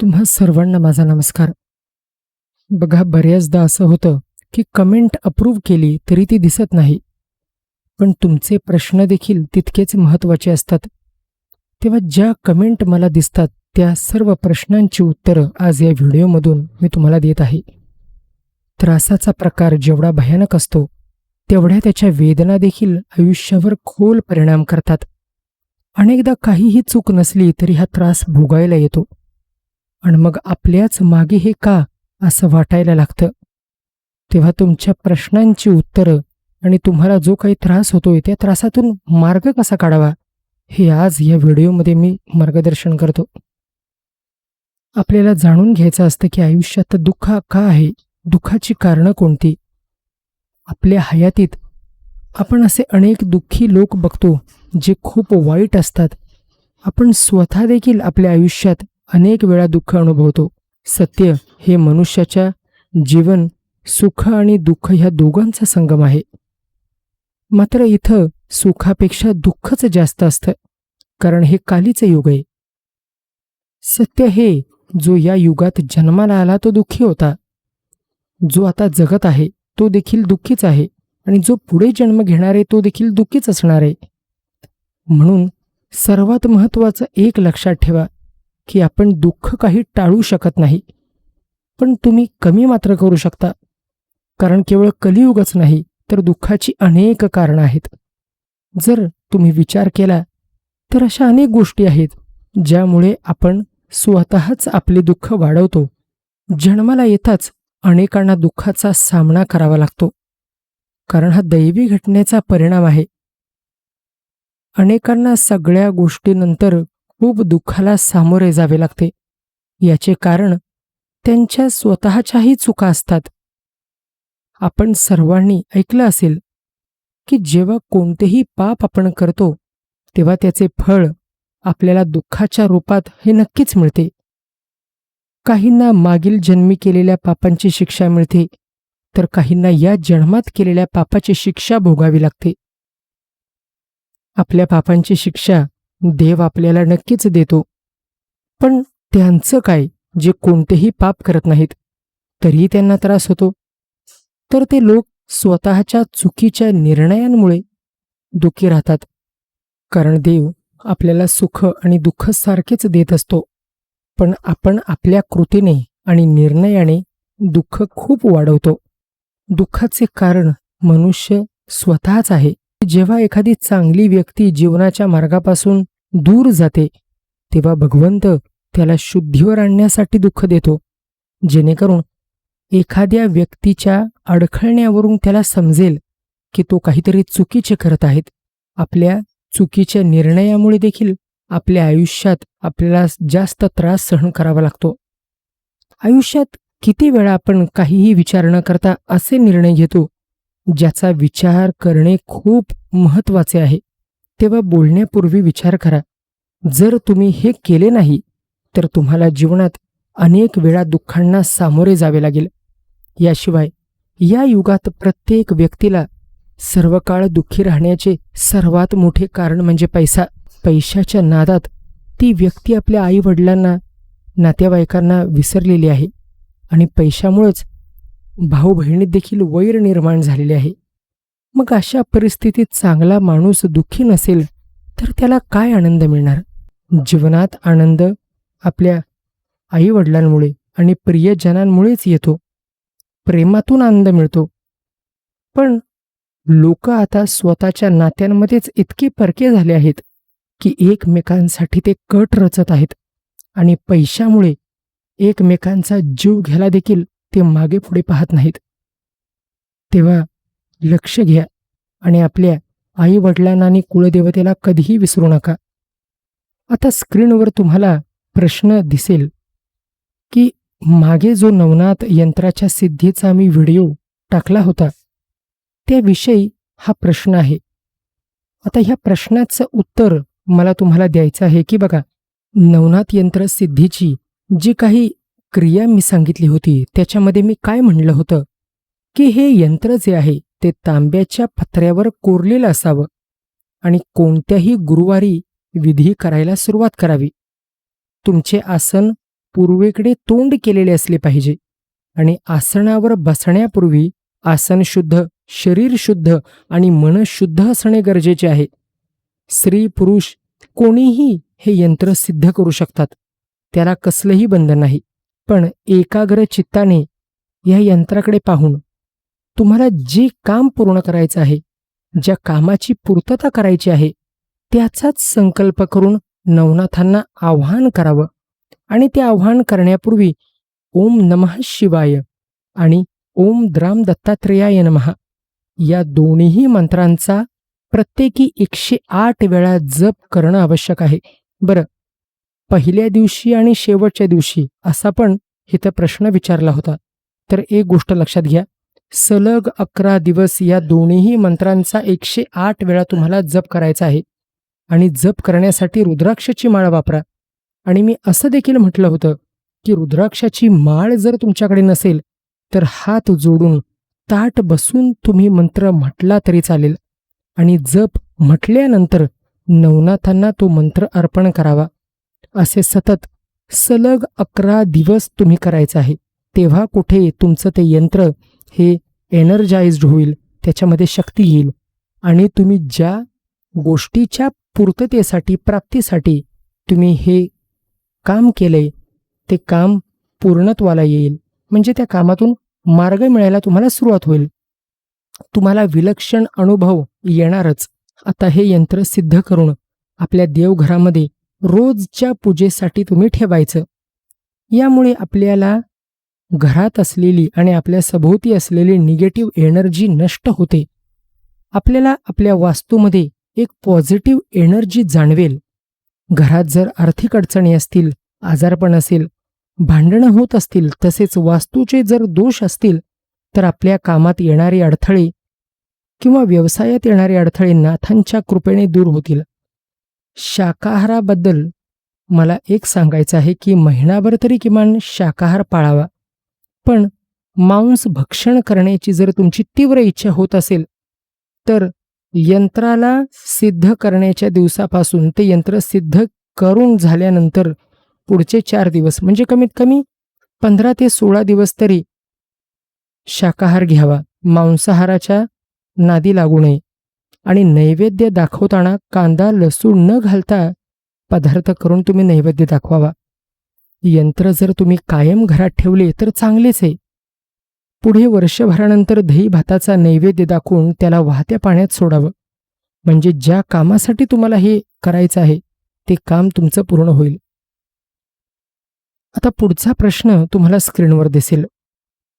तुम्हा सर्वांना माझा नमस्कार. बघा बऱ्याचदा असं होतं की कमेंट अप्रूव्ह केली तरी ती दिसत नाही. पण तुमचे प्रश्न देखील तितकेच महत्त्वाचे असतात. तेव्हा ज्या कमेंट मला दिसतात त्या सर्व प्रश्नांची उत्तरं आज या व्हिडिओमधून मी तुम्हाला देत आहे. त्रासाचा प्रकार जेवढा भयानक असतो तेवढ्या त्याच्या वेदना देखील आयुष्यावर खोल परिणाम करतात. अनेकदा काहीही चूक नसली तरी हा त्रास भोगायला येतो. आणि मग आपल्याच मागे हे का असं वाटायला लागतं? तेव्हा तुमच्या प्रश्नांची उत्तरं आणि तुम्हाला जो काही त्रास होतोय त्या त्रासातून मार्ग कसा काढावा? हे आज या व्हिडिओमध्ये मी मार्गदर्शन करतो. आपल्याला जाणून घ्यायचं असतं की आयुष्यात दुःख का आहे? दुःखाची कारणं कोणती? आपल्या हयातीत आपण असे अनेक दुःखी लोक बघतो जे खूप वाईट असतात. आपण स्वतः देखील आपल्या आयुष्यात अनेक वेळा दुःख अनुभवतो. सत्य हे मनुष्याच्या जीवन सुख आणि दुःख ह्या दोघांचा संगम आहे. मात्र इथं सुखापेक्षा दुःखच जास्त असतं. कारण हे कालीचं युग आहे. सत्य हे जो या युगात जन्माला आला तो दुःखी होता. जो आता जगत आहे तो देखील दुःखीच आहे आणि जो पुढे जन्म घेणार आहे तो देखील दुःखीच असणार आहे. म्हणून सर्वात महत्त्वाचं एक लक्षात ठेवा की आपण दुःख काही टाळू शकत नाही. पण तुम्ही कमी मात्र करू शकता. कारण केवळ कलियुगच नाही तर दुःखाची अनेक कारणं आहेत. जर तुम्ही विचार केला तर अशा अनेक गोष्टी आहेत ज्यामुळे आपण स्वतःच आपले दुःख वाढवतो. जन्माला येताच अनेकांना दुःखाचा सामना करावा लागतो. कारण हा दैवी घटनेचा परिणाम आहे. अनेकांना सगळ्या गोष्टीनंतर खूप दुःखाला सामोरे जावे लागते. याचे कारण त्यांच्या स्वतःच्याही चुका असतात. आपण सर्वांनी ऐकलं असेल की जेव्हा कोणतेही पाप आपण करतो तेव्हा त्याचे फळ आपल्याला दुःखाच्या रूपात हे नक्कीच मिळते. काहींना मागील जन्मी केलेल्या पापांची शिक्षा मिळते तर काहींना या जन्मात केलेल्या पापाची शिक्षा भोगावी लागते. आपल्या पापांची शिक्षा देव आपल्याला नक्कीच देतो. पण त्यांचं काय? जे कोणतेही पाप करत नाहीत तरीही त्यांना त्रास होतो. तर ते लोक स्वतःच्या चुकीच्या निर्णयांमुळे दुःखी राहतात. कारण देव आपल्याला सुख आणि दुःख सारखेच देत असतो. पण आपण आपल्या कृतीने आणि निर्णयाने दुःख खूप वाढवतो. दुःखाचे कारण मनुष्य स्वतःच आहे. जेव्हा एखादी चांगली व्यक्ती जीवनाच्या मार्गापासून दूर जाते तेव्हा भगवंत त्याला शुद्धीवर आणण्यासाठी दुःख देतो. जेणेकरून एखाद्या व्यक्तीच्या अडखळण्यावरून त्याला समजेल की तो काहीतरी चुकीचे करत आहेत. आपल्या चुकीच्या निर्णयामुळे देखील आपल्या आयुष्यात आपल्याला जास्त त्रास सहन करावा लागतो. आयुष्यात किती वेळा आपण काहीही विचार न करता असे निर्णय घेतो ज्याचा विचार करणे खूप महत्त्वाचे आहे. तेव्हा बोलण्यापूर्वी विचार करा. जर तुम्ही हे केले नाही तर तुम्हाला जीवनात अनेक वेळा दुःखांना सामोरे जावे लागेल. याशिवाय या युगात प्रत्येक व्यक्तीला सर्व काळ दुःखी राहण्याचे सर्वात मोठे कारण म्हणजे पैसा. पैशाच्या नादात ती व्यक्ती आपल्या आई वडिलांना नातेवाईकांना विसरलेली आहे आणि पैशामुळेच भाऊ बहिणीत देखील वैर निर्माण झालेले आहे. मग अशा परिस्थितीत चांगला माणूस दुःखी नसेल तर त्याला काय आनंद मिळणार? जीवनात आनंद आपल्या आईवडिलांमुळे आणि प्रियजनांमुळेच येतो. प्रेमातून आनंद मिळतो. पण लोक आता स्वतःच्या नात्यांमध्येच इतके परके झाले आहेत की एकमेकांसाठी ते कट रचत आहेत आणि पैशामुळे एकमेकांचा जीव घ्यायला देखील ते मागे पुढे पाहत नाहीत. तेव्हा लक्ष घ्या आणि आपल्या आई वडिलांना आणि कुलदेवतेला कधीही विसरू नका. आता स्क्रीनवर तुम्हाला प्रश्न दिसेल की मागे जो नवनाथ यंत्राच्या सिद्धीचा मी व्हिडिओ टाकला होता त्याविषयी हा प्रश्न आहे. आता ह्या प्रश्नाचं उत्तर मला तुम्हाला द्यायचं आहे की बघा नवनाथ यंत्र सिद्धीची जी काही क्रिया मी सांगितली होती त्याच्यामध्ये मी काय म्हणलं होतं की हे यंत्र जे आहे ते तांब्याच्या पत्र्यावर कोरलेलं असावं आणि कोणत्याही गुरुवारी विधी करायला सुरुवात करावी. तुमचे आसन पूर्वेकडे तोंड केलेले असले पाहिजे आणि आसनावर बसण्यापूर्वी आसन शुद्ध शरीर शुद्ध आणि मन शुद्ध असणे गरजेचे आहे. स्त्री पुरुष कोणीही हे यंत्र सिद्ध करू शकतात. त्याला कसलंही बंधन नाही. पण एकाग्र चित्ताने या यंत्राकडे पाहून तुम्हाला जे काम पूर्ण करायचं आहे ज्या कामाची पूर्तता करायची आहे त्याचाच संकल्प करून नवनाथांना आव्हान करावं आणि ते आव्हान करण्यापूर्वी ओम नमः शिवाय आणि ओम द्राम दत्तात्रेयाय नमः या दोन्ही मंत्रांचा प्रत्येकी एकशे आठ वेळा जप करणं आवश्यक आहे. बरं पहिल्या दिवशी आणि शेवटच्या दिवशी असा पण इथं प्रश्न विचारला होता. तर एक गोष्ट लक्षात घ्या. सलग अकरा दिवस या दोन्ही मंत्रांचा एकशे आठ वेळा तुम्हाला जप करायचा आहे. आणि जप करण्यासाठी रुद्राक्षाची माळ वापरा. आणि मी असं देखील म्हटलं होतं की रुद्राक्षाची माळ जर तुमच्याकडे नसेल तर हात जोडून ताट बसून तुम्ही मंत्र म्हटला तरी चालेल. आणि जप म्हटल्यानंतर नवनाथांना तो मंत्र अर्पण करावा. असे सतत सलग अकरा दिवस तुम्ही करायचं आहे. तेव्हा कुठे तुमचं ते यंत्र हे एनर्जाइज्ड होईल त्याच्यामध्ये शक्ती येईल. आणि तुम्ही ज्या गोष्टीच्या पूर्ततेसाठी प्राप्तीसाठी तुम्ही हे काम केलंय ते काम पूर्णत्वाला येईल. म्हणजे त्या कामातून मार्ग मिळायला तुम्हाला सुरुवात होईल. तुम्हाला विलक्षण अनुभव येणारच. आता हे यंत्र सिद्ध करून आपल्या देवघरामध्ये रोजच्या पूजेसाठी तुम्ही ठेवायचं. यामुळे आपल्याला घरात असलेली आणि आपल्या सभोवती असलेली निगेटिव्ह एनर्जी नष्ट होते. आपल्याला आपल्या वास्तूमध्ये एक पॉझिटिव्ह एनर्जी जाणवेल. घरात जर आर्थिक अडचणी असतील आजारपण असेल भांडणं होत असतील तसेच वास्तूचे जर दोष असतील तर आपल्या कामात येणारे अडथळे किंवा व्यवसायात येणारे अडथळे नाथांच्या कृपेने दूर होतील. शाकाहाराबद्दल मला एक सांगायचं आहे की महिनाभर तरी किमान शाकाहार पाळावा. पण मांस भक्षण करण्याची जर तुमची तीव्र इच्छा होत असेल तर यंत्राला सिद्ध करण्याच्या दिवसापासून ते यंत्र सिद्ध करून झाल्यानंतर पुढचे चार दिवस म्हणजे कमीत कमी पंधरा ते सोळा दिवस तरी शाकाहार घ्यावा. मांसाहाराच्या नादी लागू नये आणि नैवेद्य दाखवताना कांदा लसूण न घालता पदार्थ करून तुम्ही नैवेद्य दाखवावा. यंत्र जर तुम्ही कायम घरात ठेवले तर चांगलेच आहे. पुढे वर्षभरानंतर दही भाताचा नैवेद्य दाखवून त्याला वाहत्या पाण्यात सोडावं. म्हणजे ज्या कामासाठी तुम्हाला हे करायचं आहे ते काम तुमचं पूर्ण होईल. आता पुढचा प्रश्न तुम्हाला स्क्रीनवर दिसेल.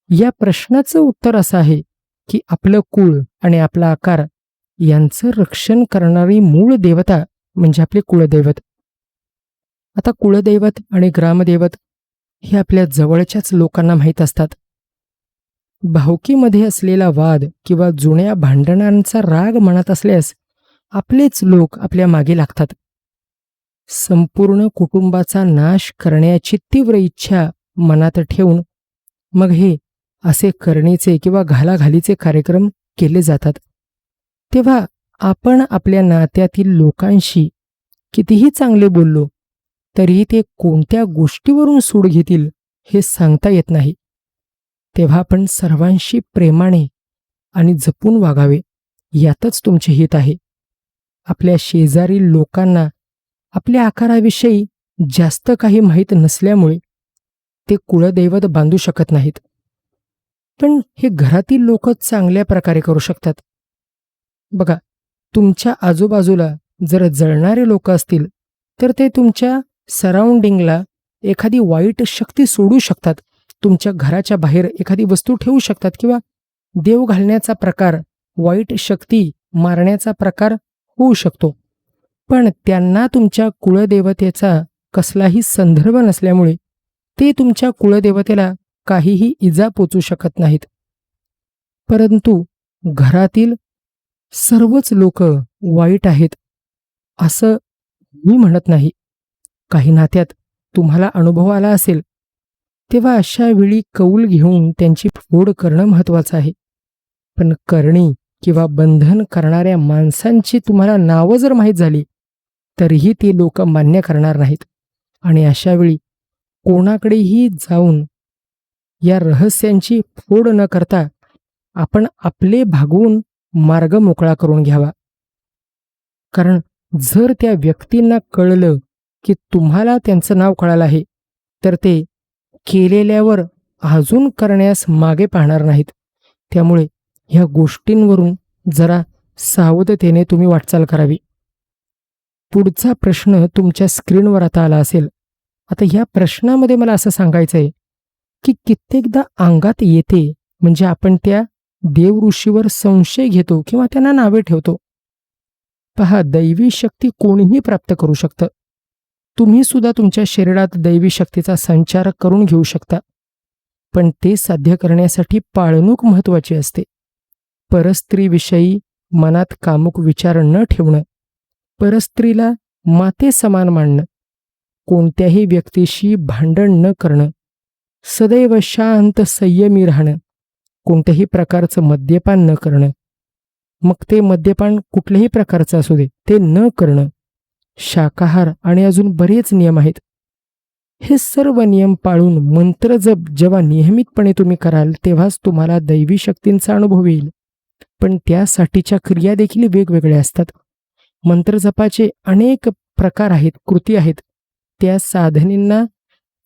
या प्रश्नाचं उत्तर असं आहे की आपलं कुळ आणि आपला आकार यांचं रक्षण करणारी मूळ देवता म्हणजे आपले कुळदैवत. आता कुळदैवत आणि ग्रामदैवत हे आपल्या जवळच्याच लोकांना माहीत असतात. भावकीमध्ये असलेला वाद किंवा जुन्या भांडणांचा राग म्हणत असल्यास आपलेच लोक आपल्या मागे लागतात. संपूर्ण कुटुंबाचा नाश करण्याची तीव्र इच्छा मनात ठेवून मग हे असे करणीचे किंवा घालाघालीचे कार्यक्रम केले जातात. तेव्हा आपण आपल्या नात्यातील लोकांशी कितीही चांगले बोललो तरीही ते कोणत्या गोष्टीवरून सूड घेतील हे सांगता येत नाही. तेव्हा आपण सर्वांशी प्रेमाने आणि जपून वागावे यातच तुमचे हित आहे. आपल्या शेजारील लोकांना आपल्या आकाराविषयी जास्त काही माहीत नसल्यामुळे ते कुळदैवत बांधू शकत नाहीत. पण हे घरातील लोक चांगल्या प्रकारे करू शकतात. बघा तुमच्या आजूबाजूला जर जळणारे लोक असतील तर ते तुमच्या सराउंडिंगला एखादी वाईट शक्ती सोडू शकतात. तुमच्या घराच्या बाहेर एखादी वस्तू ठेवू शकतात किंवा देव घालण्याचा प्रकार वाईट शक्ती मारण्याचा प्रकार होऊ शकतो. पण त्यांना तुमच्या कुळदेवतेचा कसलाही संदर्भ नसल्यामुळे ते तुमच्या कुळदेवतेला काहीही इजा पोचू शकत नाहीत. परंतु घरातील सर्वच लोक वाईट आहेत असं मी म्हणत नाही. काही नात्यात तुम्हाला अनुभव आला असेल तेव्हा अशा वेळी कौल घेऊन त्यांची फोड करणं महत्वाचं आहे. पण करणी किंवा बंधन करणाऱ्या माणसांची तुम्हाला नावं जर माहीत झाली तरीही ती लोक मान्य करणार नाहीत. आणि अशा वेळी कोणाकडेही जाऊन या रहस्यांची फोड न करता आपण आपले भागवून मार्ग मोकळा करून घ्यावा. कारण जर त्या व्यक्तींना कळलं की तुम्हाला त्यांचं नाव कळालं आहे तर ते केलेल्यावर अजून करण्यास मागे पाहणार नाहीत. त्यामुळे ह्या गोष्टींवरून जरा सावधतेने तुम्ही वाटचाल करावी. पुढचा प्रश्न तुमच्या स्क्रीनवर आता आला असेल. आता ह्या प्रश्नामध्ये मला असं सांगायचं आहे की कित्येकदा अंगात येते म्हणजे आपण त्या देव ऋषीवर संशय घेतो किंवा त्यांना नावे ठेवतो. पहा दैवी शक्ती कोणीही प्राप्त करू शकतं. तुम्ही सुद्धा तुमच्या शरीरात दैवी शक्तीचा संचार करून घेऊ शकता. पण ते साध्य करण्यासाठी पाळणूक महत्वाची असते. परस्त्रीविषयी मनात कामुक विचार न ठेवणं. परस्त्रीला माते समान मानणं. कोणत्याही व्यक्तीशी भांडण न करणं. सदैव शांत संयमी राहणं. कोणत्याही प्रकारचं मद्यपान न करणं. मग ते मद्यपान कुठल्याही प्रकारचं असू दे ते न करणं. शाकाहार आणि अजून बरेच नियम आहेत. हे सर्व नियम पाळून मंत्र जप जेव्हा नियमितपणे तुम्ही कराल तेव्हाच तुम्हाला दैवी शक्तींचा अनुभव येईल. पण त्यासाठीच्या क्रिया देखील वेगवेगळ्या असतात. मंत्रजपाचे अनेक प्रकार आहेत कृती आहेत. त्या साधनेंना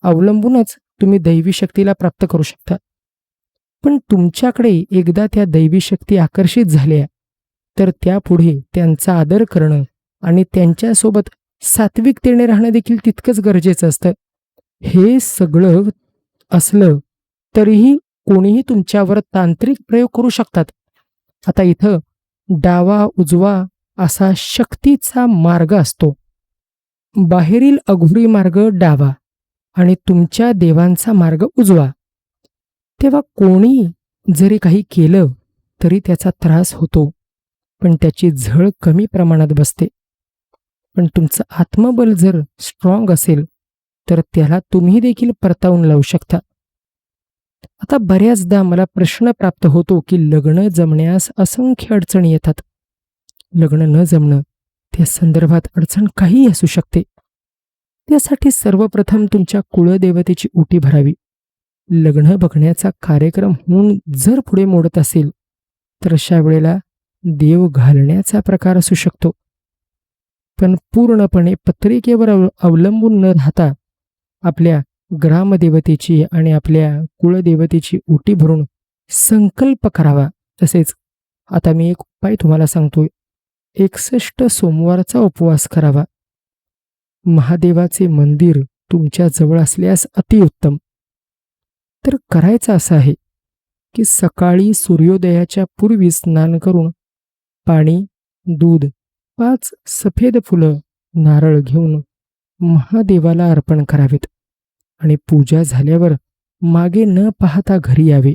अवलंबूनच तुम्ही दैवी शक्तीला प्राप्त करू शकता. पण तुमच्याकडे एकदा त्या दैवी शक्ती आकर्षित झाल्या तर त्यापुढे त्यांचा आदर करणं आणि त्यांच्यासोबत सात्विकतेने राहणं देखील तितकंच गरजेचं असतं. हे सगळं असलं तरीही कोणीही तुमच्यावर तांत्रिक प्रयोग करू शकतात. आता इथं डावा उजवा असा शक्तीचा मार्ग असतो. बाहेरील अघोरी मार्ग डावा आणि तुमच्या देवांचा मार्ग उजवा. तेव्हा कोणी जरी काही केलं तरी त्याचा त्रास होतो पण त्याची झळ कमी प्रमाणात बसते. पण तुमचं आत्मबल जर स्ट्रॉंग असेल तर त्याला तुम्ही देखील परतावून लावू शकता. आता बऱ्याचदा मला प्रश्न प्राप्त होतो की लग्न जमण्यास असंख्य अडचणी येतात. लग्न न जमणं त्या संदर्भात अडचण काहीही असू शकते. त्यासाठी सर्वप्रथम तुमच्या कुळदेवतेची उटी भरावी. लग्न बघण्याचा कार्यक्रम होऊन जर पुढे मोडत असेल तर अशा वेळेला देव घालण्याचा प्रकार असू शकतो. पण पूर्णपणे पत्रिकेवर अव अवलंबून न राहता आपल्या ग्रामदेवतेची आणि आपल्या कुळदेवतेची ओटी भरून संकल्प करावा तसेच आता मी एक उपाय तुम्हाला सांगतोय. एकसष्ट सोमवारचा उपवास करावा. महादेवाचे मंदिर तुमच्या जवळ असल्यास अतिउत्तम तर करायचं असं आहे की सकाळी सूर्योदयाच्या पूर्वी स्नान करून पाणी दूध पाच सफेद फुलं नारळ घेऊन महादेवाला अर्पण करावेत. आणि पूजा झाल्यावर मागे न पाहता घरी यावे.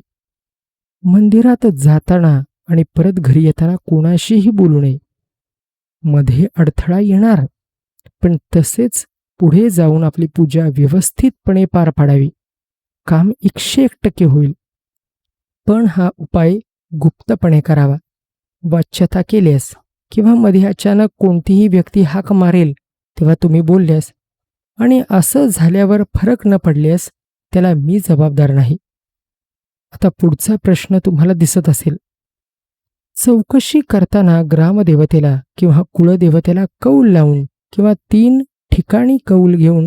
मंदिरात जाताना आणि परत घरी येताना कोणाशीही बोलू नये. मध्ये अडथळा येणार पण तसेच पुढे जाऊन आपली पूजा व्यवस्थितपणे पार पाडावी. काम एकशे एक टक्के होईल. पण हा उपाय गुप्तपणे करावा. वाच्यता केल्यास किंवा मध्ये अचानक कोणतीही व्यक्ती हाक मारेल तेव्हा तुम्ही बोलल्यास. आणि असं झाल्यावर फरक न पडल्यास त्याला मी जबाबदार नाही. आता पुढचा प्रश्न तुम्हाला दिसत असेल. चौकशी करताना ग्रामदेवतेला किंवा कुळदेवतेला कौल लावून किंवा तीन ठिकाणी कौल घेऊन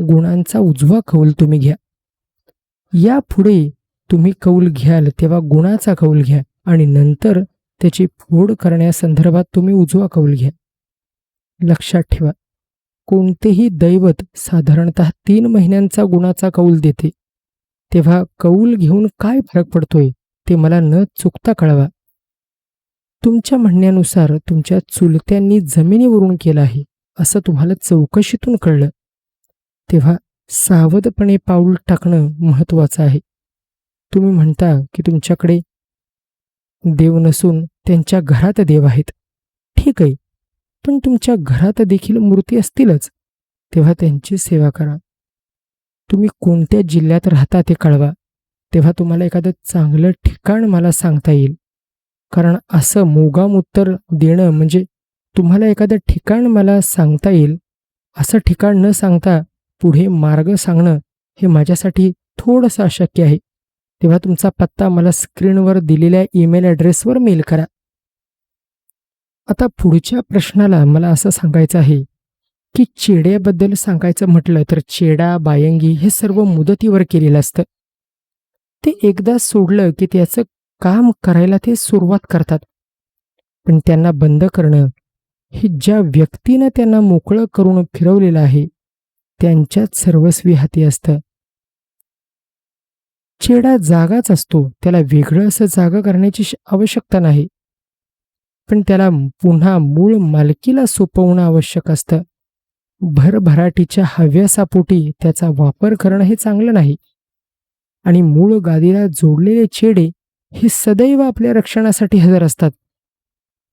गुणांचा उजवा कौल तुम्ही घ्या. यापुढे तुम्ही कौल घ्याल तेव्हा गुणाचा कौल घ्या आणि नंतर त्याची फोड करण्यासंदर्भात तुम्ही उजवा कौल घ्या. लक्षात ठेवा. कोणतेही दैवत साधारणत तीन महिन्यांचा गुणाचा कौल देते. तेव्हा कौल घेऊन काय फरक पडतोय ते मला न चुकता कळवा. तुमच्या म्हणण्यानुसार तुमच्या चुलत्यांनी जमिनीवरून केलं आहे असं तुम्हाला चौकशीतून कळलं. तेव्हा सावधपणे पाऊल टाकणं महत्वाचं आहे. तुम्ही म्हणता की तुमच्याकडे देव नसून त्यांच्या घरात देव आहेत. ठीक आहे पण तुमच्या घरात देखील मूर्ती असतीलच तेव्हा त्यांची सेवा करा. तुम्ही कोणत्या जिल्ह्यात राहता ते कळवा. तेव्हा तुम्हाला एखादं चांगलं ठिकाण मला सांगता येईल. कारण असं मोगाम उत्तर देणं म्हणजे तुम्हाला एखादं ठिकाण मला सांगता येईल. असं ठिकाण न सांगता पुढे मार्ग सांगणं हे माझ्यासाठी थोडंसं अशक्य आहे. तेव्हा तुमचा पत्ता मला स्क्रीनवर दिलेल्या ईमेल ॲड्रेसवर मेल करा. आता पुढच्या प्रश्नाला मला असं सांगायचं आहे की चेड्याबद्दल सांगायचं म्हटलं तर चेडा बायंगी हे सर्व मुदतीवर केलेलं असतं. ते एकदा सोडलं की त्याचं काम करायला ते सुरुवात करतात. पण त्यांना बंद करणं हे ज्या व्यक्तीनं त्यांना मोकळं करून फिरवलेलं आहे त्यांच्याच सर्वस्वी हाती असतं. चेडा जागाच असतो. त्याला वेगळं असं जागा करण्याची आवश्यकता नाही. पण त्याला पुन्हा मूळ मालकीला सोपवणं आवश्यक असतं. भरभराटीच्या हव्यासापोटी त्याचा वापर करणं हे चांगलं नाही. आणि मूळ गादीला जोडलेले चेडे हे सदैव आपल्या रक्षणासाठी हजर असतात.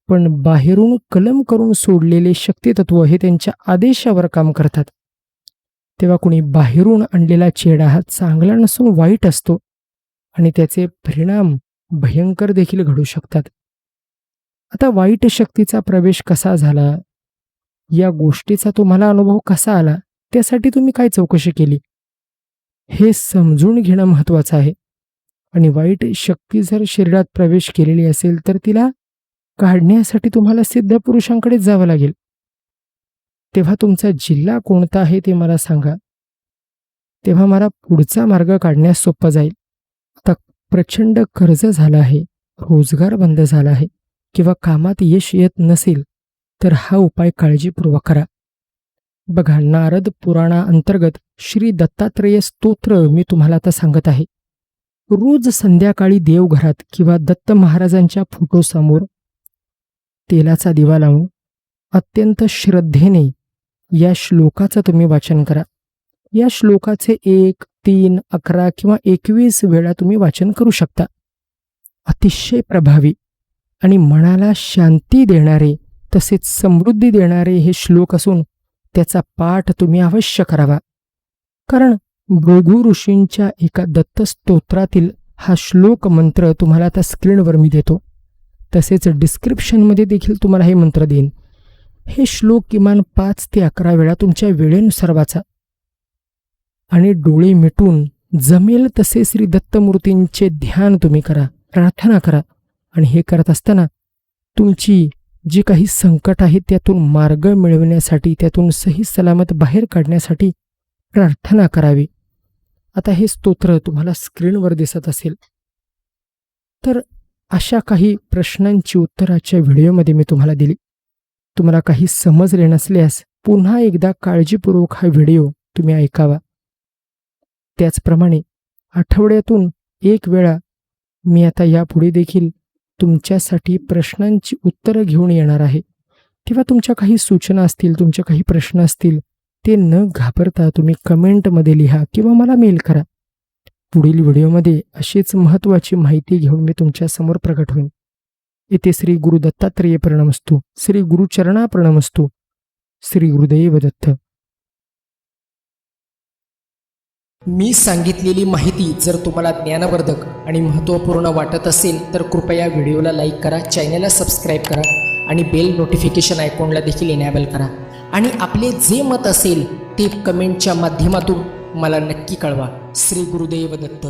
पण बाहेरून कलम करून सोडलेले शक्तितत्व हे त्यांच्या आदेशावर काम करतात. तेव्हा कुणी बाहेरून आणलेला चेडा हा चांगला नसून वाईट असतो आणि त्याचे परिणाम भयंकर देखील घडू शकतात. आता वाईट शक्तीचा प्रवेश कसा झाला? या गोष्टीचा तुम्हाला अनुभव कसा आला? त्यासाठी तुम्ही काय चौकशी केली? हे समजून घेणं महत्वाचं आहे. आणि वाईट शक्ती जर शरीरात प्रवेश केलेली असेल तर तिला काढण्यासाठी तुम्हाला सिद्ध पुरुषांकडेच जावं लागेल. तेव्हा तुमचा जिल्हा कोणता आहे ते मला सांगा. तेव्हा मला पुढचा मार्ग काढण्यास सोपं जाईल. आता प्रचंड कर्ज झालं आहे. रोजगार बंद झाला आहे. किंवा कामात यश येत नसेल तर हा उपाय काळजीपूर्वक करा. बघा नारद पुराणा अंतर्गत श्री दत्तात्रेय स्तोत्र मी तुम्हाला आता सांगत आहे. रोज संध्याकाळी देवघरात किंवा दत्त महाराजांच्या फोटोसमोर तेलाचा दिवा लावून अत्यंत श्रद्धेने या श्लोकाचं तुम्ही वाचन करा. या श्लोकाचे एक तीन अकरा किंवा एकवीस वेळा तुम्ही वाचन करू शकता. अतिशय प्रभावी आणि मनाला शांती देणारे तसेच समृद्धी देणारे हे श्लोक असून त्याचा पाठ तुम्ही अवश्य करावा. कारण भृगू ऋषींच्या एका दत्त स्तोत्रातील हा श्लोक मंत्र तुम्हाला आता स्क्रीनवर मी देतो. तसेच डिस्क्रिप्शनमध्ये देखील तुम्हाला हे मंत्र देईन. हे श्लोक किमान पाच ते अकरा वेळा तुमच्या वेळेनुसार वाचा. आणि डोळे मिटून जमेल तसे श्री दत्तमूर्तींचे ध्यान तुम्ही करा प्रार्थना करा. आणि हे करत असताना तुमची जी काही संकट आहे त्यातून मार्ग मिळवण्यासाठी त्यातून सही सलामत बाहेर काढण्यासाठी प्रार्थना करावी. आता हे स्तोत्र तुम्हाला स्क्रीनवर दिसत असेल. तर अशा काही प्रश्नांची उत्तराच्या व्हिडिओमध्ये मी तुम्हाला दिली. तुम्हाला काही समजले नसल्यास पुन्हा एकदा काळजीपूर्वक हा व्हिडिओ तुम्ही ऐकावा. त्याचप्रमाणे आठवड्यातून एक वेळा मी आता यापुढे देखील तुमच्यासाठी प्रश्नांची उत्तरं घेऊन येणार आहे. किंवा तुमच्या काही सूचना असतील तुमचे काही प्रश्न असतील ते न घाबरता तुम्ही कमेंटमध्ये लिहा किंवा मला मेल करा. पुढील व्हिडिओमध्ये अशीच महत्त्वाची माहिती घेऊन मी तुमच्यासमोर प्रकट होईन. येथे श्री गुरु दत्तात्रेय प्रणमस्तू श्री गुरुचरणा प्रणमस्तू श्री गुरुदेव दत्त. मी सांगितलेली माहिती जर तुम्हाला ज्ञानवर्धक आणि महत्त्वपूर्ण वाटत असेल तर कृपया व्हिडिओला लाईक करा चॅनलला सबस्क्राईब करा आणि बेल नोटिफिकेशन आयकॉनला देखील इनॅबल करा. आणि आपले जे मत असेल ते कमेंटच्या माध्यमातून मला नक्की कळवा. श्री गुरुदेव दत्त.